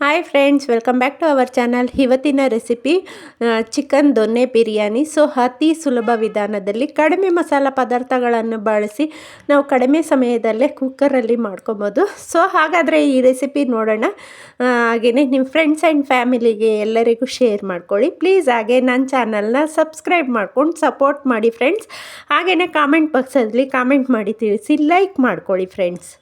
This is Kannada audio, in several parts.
Hi friends welcome back to our channel ಇವತ್ತಿನ ರೆಸಿಪಿ ಚಿಕನ್ ದೊನ್ನೆ ಬಿರಿಯಾನಿ. ಸೊ ಅತಿ ಸುಲಭ ವಿಧಾನದಲ್ಲಿ ಕಡಿಮೆ ಮಸಾಲ ಪದಾರ್ಥಗಳನ್ನು ಬಳಸಿ ನಾವು ಕಡಿಮೆ ಸಮಯದಲ್ಲೇ ಕುಕ್ಕರಲ್ಲಿ ಮಾಡ್ಕೊಬೋದು. ಸೊ ಹಾಗಾದರೆ ಈ ರೆಸಿಪಿ ನೋಡೋಣ. ಹಾಗೆಯೇ ನಿಮ್ಮ ಫ್ರೆಂಡ್ಸ್ ಆ್ಯಂಡ್ ಫ್ಯಾಮಿಲಿಗೆ ಎಲ್ಲರಿಗೂ ಶೇರ್ ಮಾಡ್ಕೊಳ್ಳಿ. ಪ್ಲೀಸ್ ಹಾಗೆ ನನ್ನ ಚಾನಲ್ನ ಸಬ್ಸ್ಕ್ರೈಬ್ ಮಾಡ್ಕೊಂಡು ಸಪೋರ್ಟ್ ಮಾಡಿ ಫ್ರೆಂಡ್ಸ್ ಹಾಗೆಯೇ ಕಾಮೆಂಟ್ ಬಾಕ್ಸಲ್ಲಿ ಕಾಮೆಂಟ್ ಮಾಡಿ ತಿಳಿಸಿ ಲೈಕ್ ಮಾಡ್ಕೊಳ್ಳಿ ಫ್ರೆಂಡ್ಸ್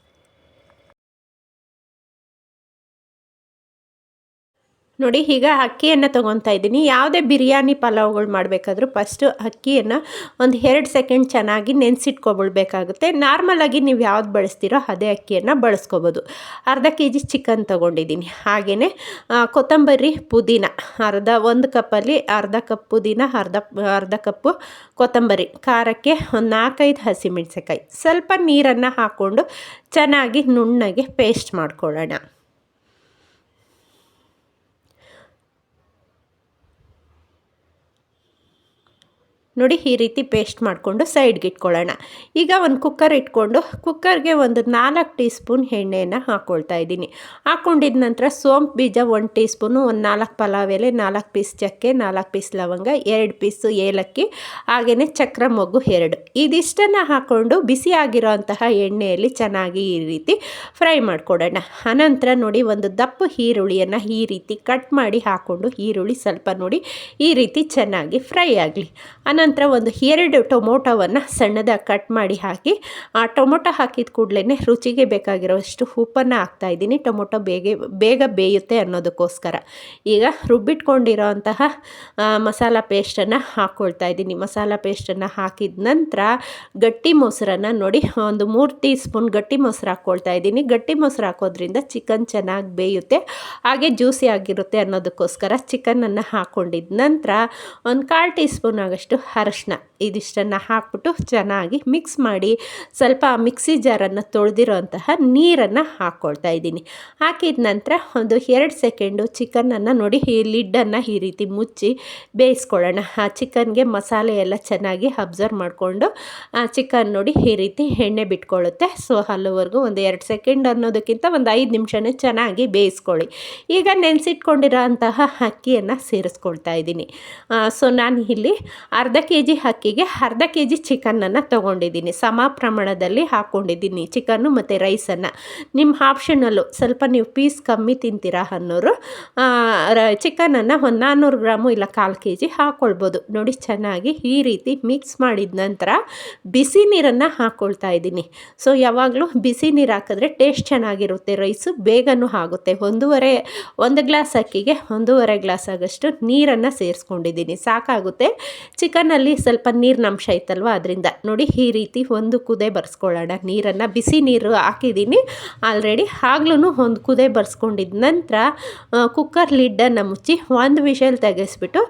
ನೋಡಿ, ಈಗ ಅಕ್ಕಿಯನ್ನು ತೊಗೊತಾ ಇದ್ದೀನಿ. ಯಾವುದೇ ಬಿರಿಯಾನಿ ಪಲಾವ್ಗಳು ಮಾಡಬೇಕಾದ್ರೂ ಫಸ್ಟು ಅಕ್ಕಿಯನ್ನು ಒಂದು ಎರಡು ಸೆಕೆಂಡ್ ಚೆನ್ನಾಗಿ ನೆನೆಸಿಟ್ಕೊಬಿಡ್ಬೇಕಾಗುತ್ತೆ. ನಾರ್ಮಲಾಗಿ ನೀವು ಯಾವ್ದು ಬಳಸ್ತೀರೋ ಅದೇ ಅಕ್ಕಿಯನ್ನು ಬಳಸ್ಕೊಬೋದು. ಅರ್ಧ ಕೆ ಜಿ ಚಿಕನ್ ತೊಗೊಂಡಿದ್ದೀನಿ ಹಾಗೆಯೇ ಕೊತ್ತಂಬರಿ ಪುದೀನ. ಅರ್ಧ, ಒಂದು ಕಪ್ಪಲ್ಲಿ ಅರ್ಧ ಕಪ್ ಪುದೀನ, ಅರ್ಧ ಅರ್ಧ ಕಪ್ಪು ಕೊತ್ತಂಬರಿ. ಖಾರಕ್ಕೆ ಒಂದು ನಾಲ್ಕೈದು ಹಸಿಮೆಣ್ಸಿಕಾಯಿ ಸ್ವಲ್ಪ ನೀರನ್ನು ಹಾಕ್ಕೊಂಡು ಚೆನ್ನಾಗಿ ನುಣ್ಣಗೆ ಪೇಸ್ಟ್ ಮಾಡ್ಕೊಳ್ಳೋಣ. ನೋಡಿ ಈ ರೀತಿ ಪೇಸ್ಟ್ ಮಾಡಿಕೊಂಡು ಸೈಡ್ಗೆ ಇಟ್ಕೊಳ್ಳೋಣ. ಈಗ ಒಂದು ಕುಕ್ಕರ್ ಇಟ್ಕೊಂಡು ಕುಕ್ಕರ್ಗೆ ಒಂದು ನಾಲ್ಕು ಟೀ ಸ್ಪೂನ್ ಎಣ್ಣೆಯನ್ನು ಹಾಕ್ಕೊಳ್ತಾ ಇದ್ದೀನಿ. ಹಾಕ್ಕೊಂಡಿದ ನಂತರ ಸೋಂಪು ಬೀಜ ಒಂದು ಟೀ ಸ್ಪೂನು ಒಂದು ನಾಲ್ಕು ಪಲಾವ್ ಎಲೆ, ನಾಲ್ಕು ಪೀಸ್ ಚಕ್ಕೆ, ನಾಲ್ಕು ಪೀಸ್ ಲವಂಗ, ಎರಡು ಪೀಸು ಏಲಕ್ಕಿ ಹಾಗೆಯೇ ಚಕ್ರ ಮೊಗ್ಗು ಎರಡು. ಇದಿಷ್ಟನ್ನು ಹಾಕ್ಕೊಂಡು ಬಿಸಿ ಎಣ್ಣೆಯಲ್ಲಿ ಚೆನ್ನಾಗಿ ಈ ರೀತಿ ಫ್ರೈ ಮಾಡಿಕೊಡೋಣ. ಅನಂತರ ನೋಡಿ ಒಂದು ದಪ್ಪ ಈರುಳ್ಳಿಯನ್ನು ಈ ರೀತಿ ಕಟ್ ಮಾಡಿ ಹಾಕ್ಕೊಂಡು ಈರುಳ್ಳಿ ಸ್ವಲ್ಪ ನೋಡಿ ಈ ರೀತಿ ಚೆನ್ನಾಗಿ ಫ್ರೈ ಆಗಲಿ. ಅನಂತರ ನಂತರ ಒಂದು ಎರಡು ಟೊಮೊಟೊವನ್ನು ಸಣ್ಣದಾಗಿ ಕಟ್ ಮಾಡಿ ಹಾಕಿ, ಆ ಟೊಮೊಟೊ ಹಾಕಿದ ಕೂಡಲೇ ರುಚಿಗೆ ಬೇಕಾಗಿರೋಷ್ಟು ಉಪ್ಪನ್ನು ಹಾಕ್ತಾಯಿದ್ದೀನಿ ಟೊಮೊಟೊ ಬೇಗ ಬೇಗ ಬೇಯುತ್ತೆ ಅನ್ನೋದಕ್ಕೋಸ್ಕರ. ಈಗ ರುಬ್ಬಿಟ್ಕೊಂಡಿರೋ ಅಂತಹ ಮಸಾಲ ಪೇಸ್ಟನ್ನು ಹಾಕ್ಕೊಳ್ತಾ ಇದ್ದೀನಿ. ಮಸಾಲ ಪೇಸ್ಟನ್ನು ಹಾಕಿದ ನಂತರ ಗಟ್ಟಿ ಮೊಸರನ್ನು ನೋಡಿ, ಒಂದು ಮೂರು ಟೀ ಸ್ಪೂನ್ ಗಟ್ಟಿ ಮೊಸರು ಹಾಕ್ಕೊಳ್ತಾ ಇದ್ದೀನಿ. ಗಟ್ಟಿ ಮೊಸರು ಹಾಕೋದ್ರಿಂದ ಚಿಕನ್ ಚೆನ್ನಾಗಿ ಬೇಯುತ್ತೆ, ಹಾಗೆ ಜ್ಯೂಸಿ ಆಗಿರುತ್ತೆ ಅನ್ನೋದಕ್ಕೋಸ್ಕರ ಚಿಕನನ್ನು ಹಾಕ್ಕೊಂಡಿದ್ದ ನಂತರ ಒಂದು ಕಾಲು ಟೀ ಸ್ಪೂನ್ ಆಗಷ್ಟು ಅರಶಿನ ಇದಿಷ್ಟನ್ನು ಹಾಕ್ಬಿಟ್ಟು ಚೆನ್ನಾಗಿ ಮಿಕ್ಸ್ ಮಾಡಿ ಸ್ವಲ್ಪ ಮಿಕ್ಸಿ ಜಾರನ್ನು ತೊಳೆದಿರೋ ಅಂತಹ ನೀರನ್ನು ಹಾಕ್ಕೊಳ್ತಾ ಇದ್ದೀನಿ. ಹಾಕಿದ ನಂತರ ಒಂದು ಎರಡು ಸೆಕೆಂಡು ಚಿಕನನ್ನು ನೋಡಿ ಈ ಲಿಡ್ಡನ್ನು ಈ ರೀತಿ ಮುಚ್ಚಿ ಬೇಯಿಸ್ಕೊಳ್ಳೋಣ. ಆ ಚಿಕನ್ಗೆ ಮಸಾಲೆ ಎಲ್ಲ ಚೆನ್ನಾಗಿ ಅಬ್ಸರ್ವ್ ಮಾಡಿಕೊಂಡು ಆ ಚಿಕನ್ ನೋಡಿ ಈ ರೀತಿ ಎಣ್ಣೆ ಬಿಟ್ಕೊಳ್ಳುತ್ತೆ. ಸೊ ಅಲ್ಲಿವರೆಗೂ ಒಂದು ಎರಡು ಸೆಕೆಂಡ್ ಅನ್ನೋದಕ್ಕಿಂತ ಒಂದು ಐದು ನಿಮಿಷನೇ ಚೆನ್ನಾಗಿ ಬೇಯಿಸ್ಕೊಳ್ಳಿ. ಈಗ ನೆನೆಸಿಟ್ಕೊಂಡಿರೋ ಅಂತಹ ಅಕ್ಕಿಯನ್ನು ಸೇರಿಸ್ಕೊಳ್ತಾ ಇದ್ದೀನಿ. ಸೊ ನಾನು ಇಲ್ಲಿ ಅರ್ಧ ಕೆ ಜಿ ಅಕ್ಕಿಗೆ ಅರ್ಧ ಕೆ ಜಿ ಚಿಕನನ್ನು ತೊಗೊಂಡಿದ್ದೀನಿ. ಸಮ ಪ್ರಮಾಣದಲ್ಲಿ ಹಾಕ್ಕೊಂಡಿದ್ದೀನಿ ಚಿಕನ್ನು ಮತ್ತು ರೈಸನ್ನು. ನಿಮ್ಮ ಆಪ್ಷನಲ್ಲು ಸ್ವಲ್ಪ ನೀವು ಪೀಸ್ ಕಮ್ಮಿ ತಿಂತೀರಾ ಅನ್ನೋರು ಚಿಕನನ್ನು ಒಂದು ನಾನ್ನೂರು ಗ್ರಾಮು ಇಲ್ಲ ಕಾಲು ಕೆ ಜಿ ಹಾಕ್ಕೊಳ್ಬೋದು ನೋಡಿ ಚೆನ್ನಾಗಿ ಈ ರೀತಿ ಮಿಕ್ಸ್ ಮಾಡಿದ ನಂತರ ಬಿಸಿ ನೀರನ್ನು ಹಾಕ್ಕೊಳ್ತಾ ಇದ್ದೀನಿ. ಸೊ, ಯಾವಾಗಲೂ ಬಿಸಿ ನೀರು ಹಾಕಿದ್ರೆ ಟೇಸ್ಟ್ ಚೆನ್ನಾಗಿರುತ್ತೆ, ರೈಸು ಬೇಗನೂ ಆಗುತ್ತೆ. ಒಂದೂವರೆ, ಒಂದು ಗ್ಲಾಸ್ ಅಕ್ಕಿಗೆ ಒಂದೂವರೆ ಗ್ಲಾಸ್ ಆಗಷ್ಟು ನೀರನ್ನು ಸೇರಿಸ್ಕೊಂಡಿದ್ದೀನಿ. ಸಾಕಾಗುತ್ತೆ. ಚಿಕನಲ್ಲಿ ಸ್ವಲ್ಪ ನೀರಿನ ಅಂಶ ಅದರಿಂದ. ನೋಡಿ ಈ ರೀತಿ ಒಂದು ಕುದೆ ಬರ್ಸ್ಕೊಳ್ಳೋಣ. ನೀರನ್ನು ಬಿಸಿ ನೀರು ಹಾಕಿದ್ದೀನಿ. ಆಲ್ರೆಡಿ ಆಗ್ಲೂ ಒಂದು ಕುದೆ ಬರ್ಸ್ಕೊಂಡಿದ ನಂತರ ಕುಕ್ಕರ್ ಲಿಡ್ಡನ್ನು ಮುಚ್ಚಿ ಒಂದು ವಿಷಲ್ ತೆಗೆಸ್ಬಿಟ್ಟು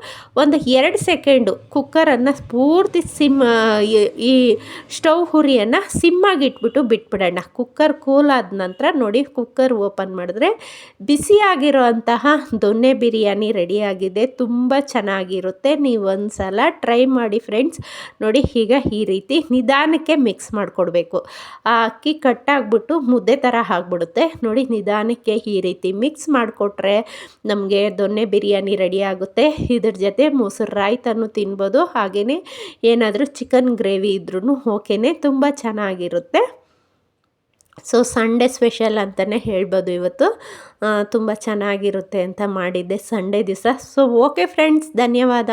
ಒಂದು ಎರಡು ಸೆಕೆಂಡು ಕುಕ್ಕರನ್ನು ಪೂರ್ತಿ ಸಿಮ್ ಈ ಸ್ಟವ್ ಹುರಿಯನ್ನು ಸಿಮ್ಮಾಗಿಟ್ಬಿಟ್ಟು ಬಿಟ್ಬಿಡೋಣ. ಕುಕ್ಕರ್ ಕೂಲ್ ಆದ ನಂತರ ನೋಡಿ ಕುಕ್ಕರ್ ಓಪನ್ ಮಾಡಿದ್ರೆ ಬಿಸಿಯಾಗಿರೋ ಅಂತಹ ದೊನ್ನೆ ಬಿರಿಯಾನಿ ರೆಡಿಯಾಗಿದೆ ತುಂಬ ಚೆನ್ನಾಗಿರುತ್ತೆ. ನೀವು ಒಂದು ಸಲ ಟ್ರೈ ಮಾಡಿ ಫ್ರೆಂಡ್ಸ್ ನೋಡಿ, ಈಗ ಈ ರೀತಿ ನಿಧಾನಕ್ಕೆ ಮಿಕ್ಸ್ ಮಾಡಿಕೊಡ್ಬೇಕು. ಆ ಅಕ್ಕಿ ಕಟ್ಟಾಗ್ಬಿಟ್ಟು ಮುದ್ದೆ ಥರ ಆಗಿಬಿಡುತ್ತೆ. ನೋಡಿ, ನಿಧಾನಕ್ಕೆ ಈ ರೀತಿ ಮಿಕ್ಸ್ ಮಾಡಿಕೊಟ್ರೆ ನಮಗೆ ದೊನ್ನೆ ಬಿರಿಯಾನಿ ರೆಡಿ ಆಗುತ್ತೆ. ಇದ್ರ ಜೊತೆ ಮೊಸರು ರಾಯ್ತನ್ನು ತಿನ್ಬೋದು. ಹಾಗೆಯೇ ಏನಾದರೂ ಚಿಕನ್ ಗ್ರೇವಿ ಇದ್ರೂ ಓಕೆನೇ, ತುಂಬ ಚೆನ್ನಾಗಿರುತ್ತೆ. ಸೊ ಸಂಡೇ ಸ್ಪೆಷಲ್ ಅಂತಲೇ ಹೇಳ್ಬೋದು ಇವತ್ತು. ತುಂಬ ಚೆನ್ನಾಗಿರುತ್ತೆ ಅಂತ ಮಾಡಿದ್ದೆ ಸಂಡೇ ದಿವಸ. ಸೊ ಓಕೆ ಫ್ರೆಂಡ್ಸ್ ಧನ್ಯವಾದ.